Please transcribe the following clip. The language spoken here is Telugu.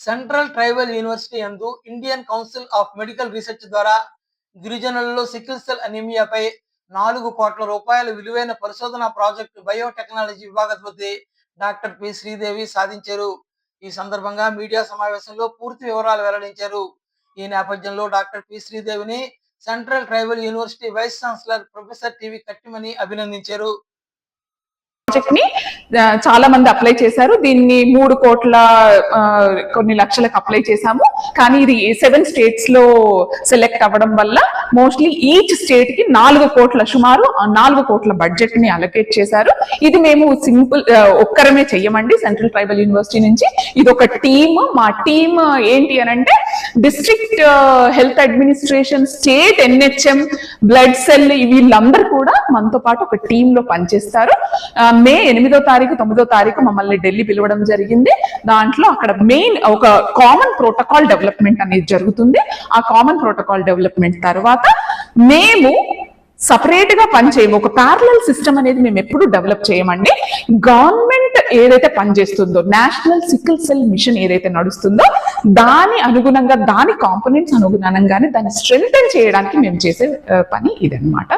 సెంట్రల్ ట్రైబల్ యూనివర్సిటీ యందు Indian Council of Medical Research ద్వారా గిరిజనులలో సికిల్ సెల్ అనీమియాపై నాలుగు కోట్ల రూపాయల విలువైన పరిశోధన ప్రాజెక్టు బయోటెక్నాలజీ విభాగాధిపతి డాక్టర్ పి. శ్రీదేవి సాధించారు. ఈ సందర్భంగా మీడియా సమావేశంలో పూర్తి వివరాలు వెల్లడించారు. ఈ నేపథ్యంలో doctor P. శ్రీదేవిని Central Tribal University vice chancellor professor TV Kattimani అభినందించారు. ప్రాజెక్ట్ని చాలా మంది అప్లై చేశారు. దీన్ని మూడు కోట్ల కొన్ని లక్షలకు అప్లై చేశాము. కానీ ఇది సెవెన్ స్టేట్స్లో సెలెక్ట్ అవ్వడం వల్ల మోస్ట్లీ ఈచ్ స్టేట్కి నాలుగు కోట్ల సుమారు నాలుగు కోట్ల బడ్జెట్ని అలొకేట్ చేశారు. ఇది మేము సింపుల్ ఒక్కరమే చెయ్యమండి. సెంట్రల్ ట్రైబల్ యూనివర్సిటీ నుంచి. ఇది ఒక టీమ్ మా టీమ్ ఏంటి అని అంటే district health administration state NHM blood cell వీళ్ళందరూ కూడా మనతో పాటు ఒక టీమ్లో పనిచేస్తారు మే ఎనిమిదో తారీఖు తొమ్మిదో తారీఖు మమ్మల్ని ఢిల్లీ పిలవడం జరిగింది. దాంట్లో అక్కడ మెయిన్ ఒక కామన్ ప్రోటోకాల్ డెవలప్మెంట్ అనేది జరుగుతుంది. ఆ కామన్ ప్రోటోకాల్ డెవలప్మెంట్ తర్వాత మేము సపరేట్గా పనిచేయము. ఒక ప్యారలల్ సిస్టమ్ అనేది మేము ఎప్పుడు డెవలప్ చేయమండి. గవర్నమెంట్ ఏదైతే పనిచేస్తుందో నేషనల్ సికిల్ సెల్ మిషన్ ఏదైతే నడుస్తుందో దాని అనుగుణంగా దాని కాంపోనెంట్స్ అనుగుణంగానే దాన్ని స్ట్రెంగ్ చేయడానికి మేము చేసే పని ఇదనమాట